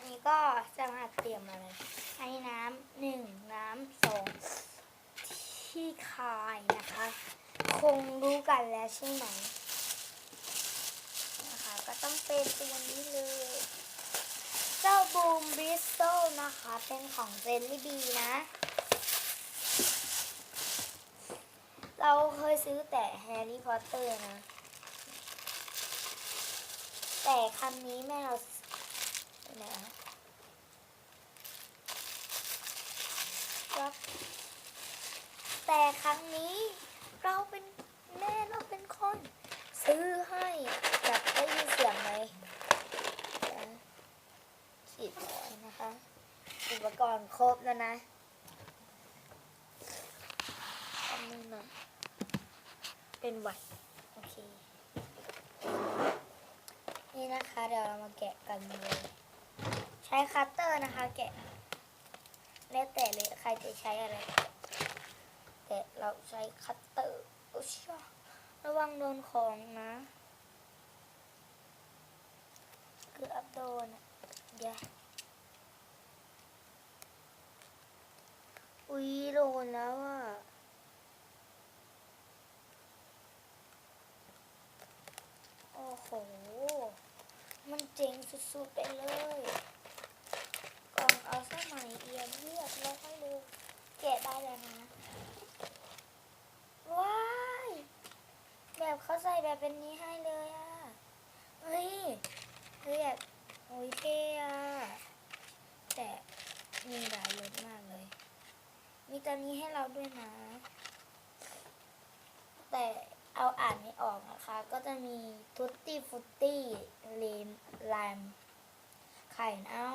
วันนี้ก็จะมาเตรียมอะไรอันนี้น้ำหนึ่งน้ำสองที่คายนะคะ คงรู้กันแล้วใช่ไหมนะคะ ก็ต้องเป็นตัวนี้เลย เจ้าบูมบริสโตนะคะ เป็นของเจลลี่บีนะ เราเคยซื้อแต่แฮร์รี่พอตเตอร์นะ แต่คำนี้แม่เรา ไหนอะครับแต่ครั้งนี้เราเป็นแม่เราเป็นคน ซื้อให้แบบได้ยินเสียงไหมเดี๋ยวฉีดไว้นะคะ อุปกรณ์ครบแล้วนะอันนี้หน่อยเป็นหวัดโอเค นี่นะคะ เดี๋ยวเรามาแกะกันเลย ใช้คัตเตอร์นะคะแกะแล้วแต่เลยใครจะใช้อะไร แต่เราใช้คัตเตอร์โอ้ชาระวังโดนของนะเกือบโดนเดี๋ยวอุ้ยโดนแล้วอะโอ้โห มันเจ๋งสุดๆไปเลย สมัยเอียมเรียบร้อยเลยแกะได้แล้วนะ ว้าย แบบเขาใส่แบบเป็นนี้ให้เลยอะ เฮ้ยเฮ้ยแบบโอ้ยเท่อะแต่มีหลายรสมากเลย มีตัวนี้ให้เราด้วยนะ แต่เอาอ่านไม่ออกนะคะ ก็จะมีทุตตี้ฟุตตี้เลมไลามไข่เน่า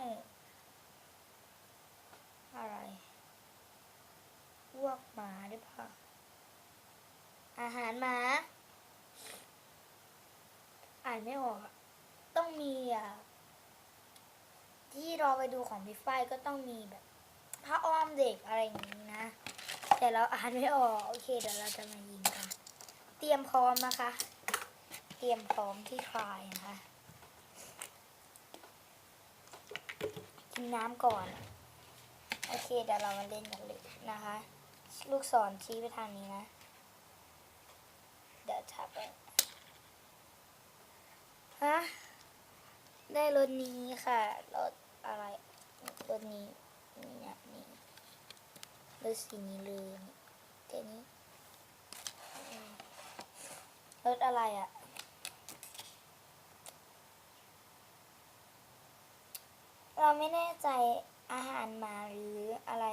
อะไรพวกหมาหรือเปล่าอาหารหมา อ่านไม่ออก ต้องมีอะที่เราไปดูของพี่ฝ้ายก็ต้องมีแบบผ้าอ้อมเด็กอะไรอย่างนี้นะ แต่เราอ่านไม่ออก โอเค เดี๋ยวเราจะมายิงกัน เตรียมพร้อมนะคะ เตรียมพร้อมที่คลายนะคะกินน้ำก่อน โอเคเดี๋ยวเรามาเล่นกันเลยนะคะ ลูกศรชี้ไปทางนี้นะ เดี๋ยวทับไปฮะได้รถนี้ค่ะ รถอะไรรถนี้นี่นะนี่รถสีนี้เลยนี่นี้รถอะไรอะ่ะเราไม่แน่ใจ อาหารหมาหรืออะไร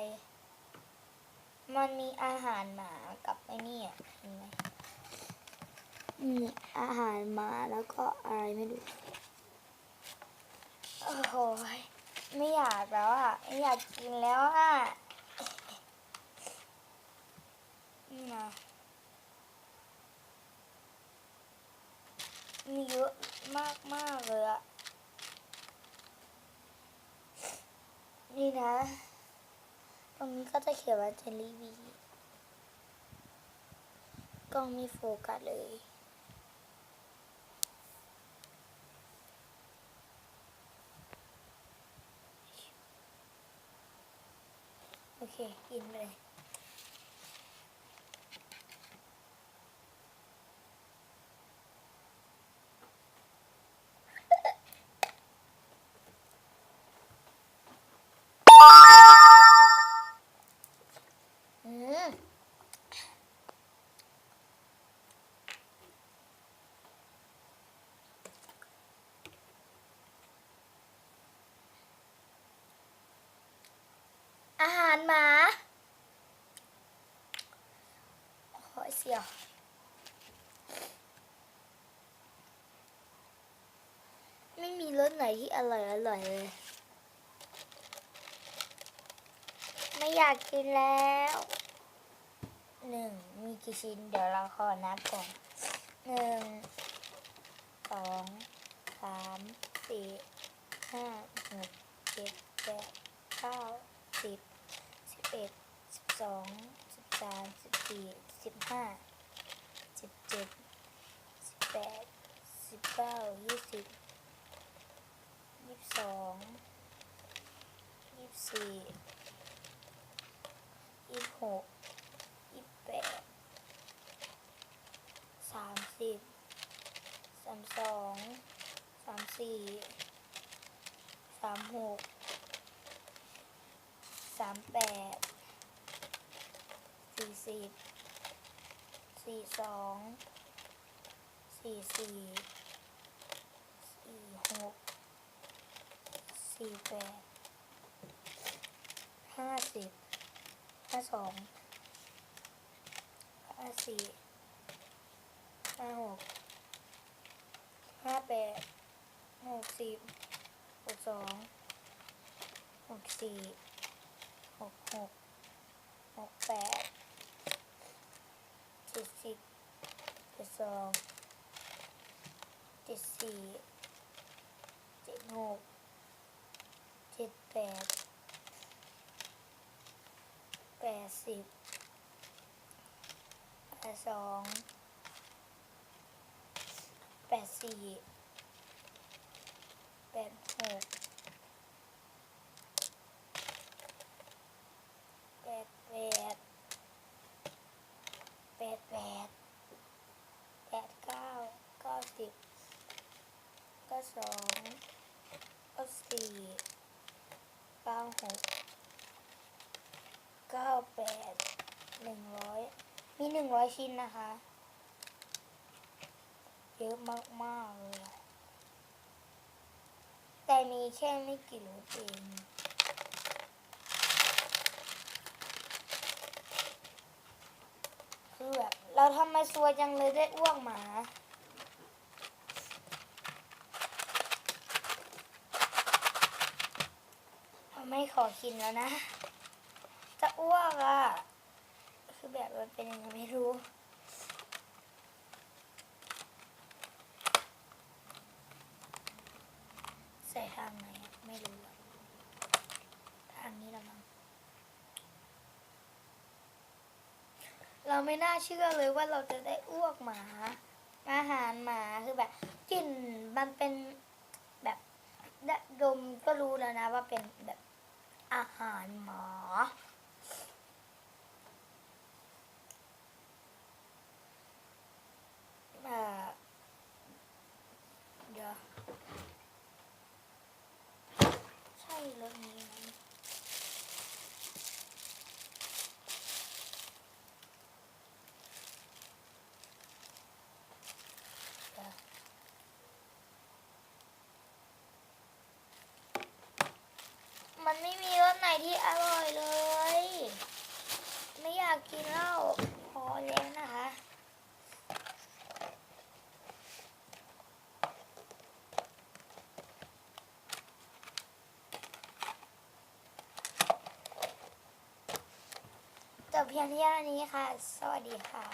มันมีอาหารหมากับไอ้นี่อะเห็นไหมนี่อาหารหมาแล้วก็อะไรไม่รู้โอ้โหไม่อยากแล้วอะไม่อยากกินแล้วอะนี่นะมีเยอะมากมากๆเลยอะ นี่นะ ตรงนี้ก็จะเขียนว่าเจลลี่บีกล้องไมีโฟกัสเลยโอเค กินเลย อืม อาหารหมาโอ้ยเสียวไม่มีรสไหนที่อร่อยอร่อยเลย ไม่อยากกินแล้วหนึ่งมีกี่ชิ้น เดี๋ยวเราขอนับก่อนหนึ่งสองสามสี่ห้าหกเจ็ดแปดเก้าสิบสิบ เอ็ดสิบสองสิบสามสิบสี่สิบห้าสิบเจ็ดสิบแปดสิบเก้ายี่สิบยี่สิบสองยี่สิบสี่ยี่สิบหกยี่สิบแปดสามสิบสามสองสามสี่สามหกามแปดสี่สิบสี่สองสี่สี่สี่หกสี่แปดห้าสิบห้าสองห้าสี่ห้าหกห้าแปดหกสิบหกสองหกสี่ หกหกหกแปดเจ็ดสิบเจ็ดสองเจ็ดสี่เจ็ดหกเจ็ดแปดแปดสิบแปดสองแปดสี่แปดหกแปดแปดแปดแปดแปดเก้าเก้าสิบเก้าสองเก้าสี่เก้า หกเก้าแปดหนึ่งร้อยมีหนึ่งร้อยชิ้นนะคะ เยอะมากๆเลยแต่มีแค่ไม่กี่รูปเองคือแบบเราทำไมซวยจังเลยได้อ้วกหมา ไม่ขอกินแล้วนะ จะอ้วกอะ คือแบบมันเป็นยังไงไม่รู้ใส่ทางไหนไม่รู้ทางนี้ละมั้งเราไม่น่าเชื่อเลยว่าเราจะได้อ้วกหมา อาหารหมาคือแบบกลิ่นมันเป็นแบบดมก็รู้แล้วนะว่าเป็นแบบ อาหารหมาเอ่อเดี๋ยวใช่รถนี้ไหมเดี๋ยมันไม่มี ไหนที่อร่อยเลย ไม่อยากกินเหล้าพอแล้วนะคะจบเพียงเท่านี้ค่ะ สวัสดีค่ะ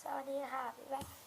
สวัสดีค่ะบ๊ายบาย